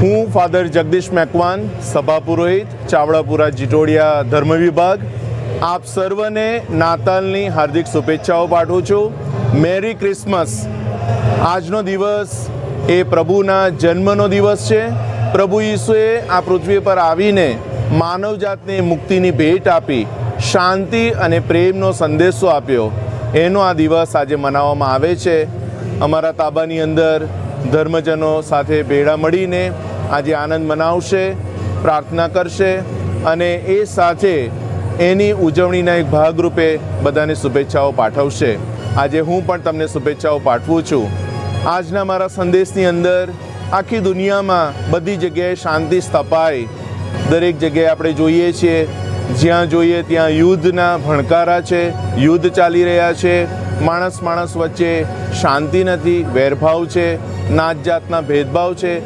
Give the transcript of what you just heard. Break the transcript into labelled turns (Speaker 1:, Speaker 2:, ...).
Speaker 1: હું ફાધર જગદીશ મેકવાન, સભા પુરોહિત, ચાવડાપુરા જીટોડિયા ધર્મ વિભાગ. આપ સર્વને નાતાલની હાર્દિક શુભેચ્છાઓ પાઠવું છું. Merry Christmas. આજનો દિવસ એ પ્રભુના જન્મનો દિવસ છે. પ્રભુ ઈસુએ આ પૃથ્વી પર આવીને માનવજાતને મુક્તિની ભેટ આપી, શાંતિ અને પ્રેમનો સંદેશો આપ્યો. એનો આ દિવસ આજે મનાવવામાં આવે છે. અમારા તાબાની અંદર ધર્મજનો સાથે ભેળા મળીને આજે આનંદ મનાવશે, પ્રાર્થના કરશે અને એ સાથે એની ઉજવણીના એક ભાગરૂપે બધાને શુભેચ્છાઓ પાઠવશે. આજે હું પણ તમને શુભેચ્છાઓ પાઠવું છું. આજના મારા સંદેશની અંદર આખી દુનિયામાં બધી જગ્યાએ શાંતિ સ્થપાય. દરેક જગ્યાએ આપણે જોઈએ છીએ, જ્યાં જોઈએ ત્યાં યુદ્ધના ભણકારા છે, યુદ્ધ ચાલી રહ્યા છે, માણસ માણસ વચ્ચે શાંતિ નથી, વેરભાવ છે, નાત જાતના ભેદભાવ છે.